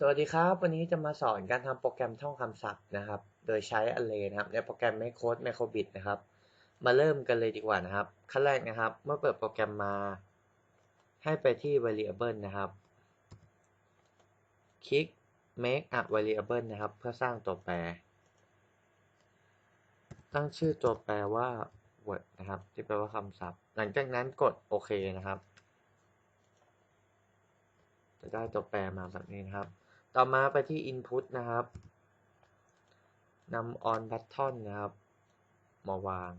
สวัสดีครับ วันนี้จะมาสอนการทำโปรแกรมท่องคำศัพท์นะครับ โดยใช้ array นะครับ ในโปรแกรม Macode Macrobit นะครับ มาเริ่มกันเลยดีกว่านะครับ ขั้นแรกนะครับ เมื่อเปิดโปรแกรมมา ให้ไปที่ variable นะครับ คลิก make a variable นะครับ เพื่อสร้างตัวแปร ตั้งชื่อตัวแปรว่า word นะครับ ที่แปลว่าคำศัพท์ หลังจากนั้นกดโอเคนะครับ จะได้ตัวแปรมาแบบนี้นะครับ ต่อมาไปที่ input นะครับนำ on button นะครับ มาวาง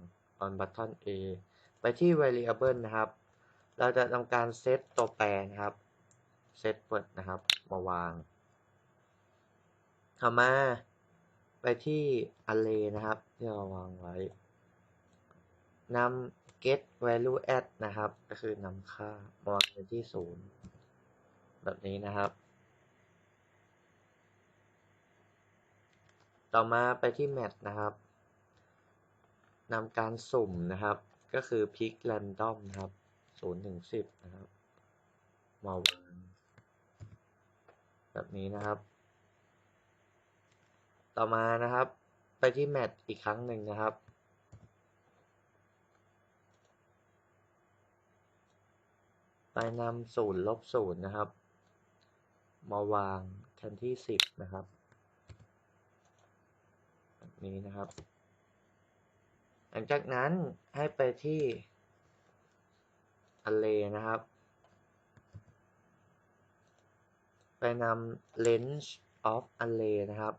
on button a ไปที่ variable นะครับ เราจะทำการเซตตัวแปรนะครับ set word นะครับ มาวางต่อมาไปที่ array นะครับ ที่เราวางไว้นำ get value add นะครับ ก็คือนำค่ามาวางในที่ศูนย์แบบนี้นะครับ ต่อมาไปที่ match นะครับนำการสุ่มนะครับ ก็คือ pick random นะครับ0ถึง10นะครับมาวางแบบนี้นะครับ ต่อมานะครับ ไปที่ match อีกครั้งหนึ่งนะครับไปนำศูนย์ลบศูนย์นะครับ มาวางแทนที่10นะครับ นี้นะครับ หลังจากนั้นให้ไปที่ array นะครับ ไปนำ range of array นะครับ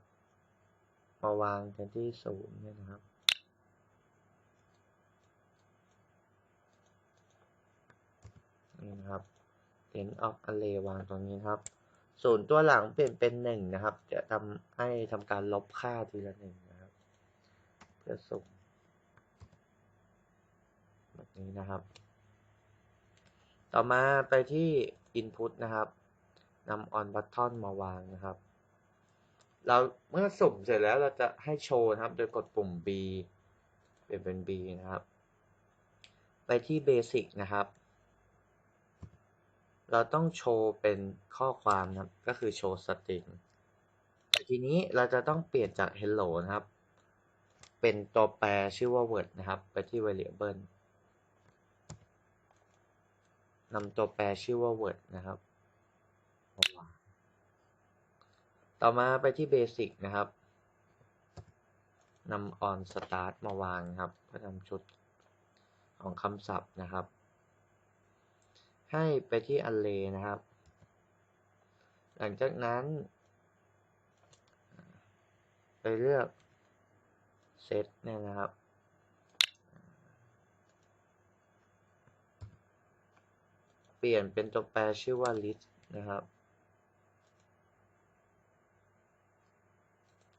มาวางแทนที่ศูนย์เนี่ยนะครับนี่นะครับ range of array วางตรงนี้ครับศูนย์ตัวหลังเปลี่ยนเป็นหนึ่งนะครับ จะทำให้ทำการลบค่าทีละหนึ่ง เพื่อสุ่มแบบนี้นะครับ ต่อมาไปที่ input นะครับนำ on button มาวางนะครับ เราเมื่อสุ่มเสร็จแล้วเราจะให้โชว์นะครับ โดยกดปุ่ม B เปลี่ยนเป็น B นะครับ ไปที่ basic นะครับ เราต้องโชว์เป็นข้อความนะครับ ก็คือโชว์ string แต่ทีนี้เราจะต้องเปลี่ยนจาก hello นะครับ เป็นตัวแปรชื่อว่า word นะครับ ไปที่ variable นำตัวแปรชื่อว่า word นะครับมาวางต่อมาไปที่ basic นะครับนำ on start มาวางครับเพื่อทำชุดของคำศัพท์นะครับ ให้ไปที่ array นะครับ หลังจากนั้น ไปเลือก set เนี่ยนะครับ เปลี่ยนเป็นตัวแปรชื่อว่า list นะครับ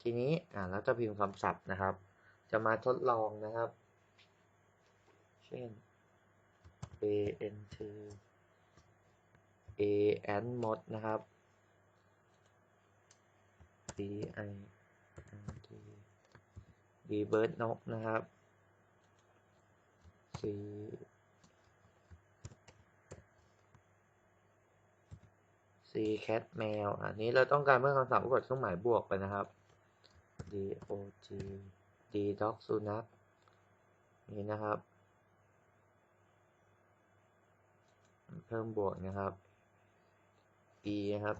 ทีนี้อ่าเราจะพิมพ์คำศัพท์นะครับ จะมาทดลองนะครับ เช่น a n t a n mod นะครับ b i b bird นกนะครับ c c cat แมวอันนี้เราต้องการเพิ่มคำศัพท์กดเครื่องหมายบวกไปนะครับ d o g d dog สุนัขนี่นะครับ เพิ่มบวกนะครับ e นะครับ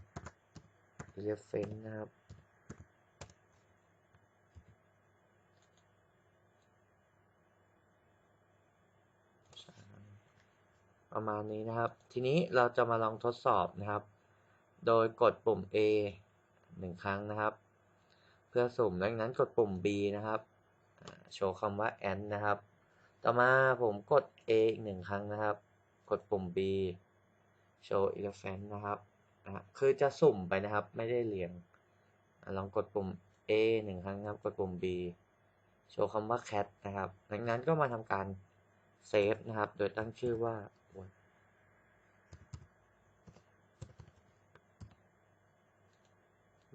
elephant นะครับ ประมาณนี้นะครับ ทีนี้เราจะมาลองทดสอบนะครับ โดยกดปุ่ม A หนึ่งครั้งนะครับ เพื่อสุ่มดังนั้นกดปุ่ม B นะครับ โชว์คำว่า and นะครับ ต่อมาผมกด A อีกหนึ่งครั้งนะครับ กดปุ่ม B โชว์ elephant นะครับนะคือจะสุ่มไปนะครับ ไม่ได้เรียง ลองกดปุ่ม A หนึ่งครั้งครับ กดปุ่ม B โชว์คำว่า cat นะครับ ดังนั้นก็มาทำการเซฟนะครับ โดยตั้งชื่อว่า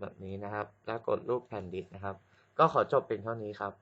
แบบนี้นะครับ แล้วกดรูปแผ่นดิสนะครับ ก็ขอจบเป็นเท่านี้ครับ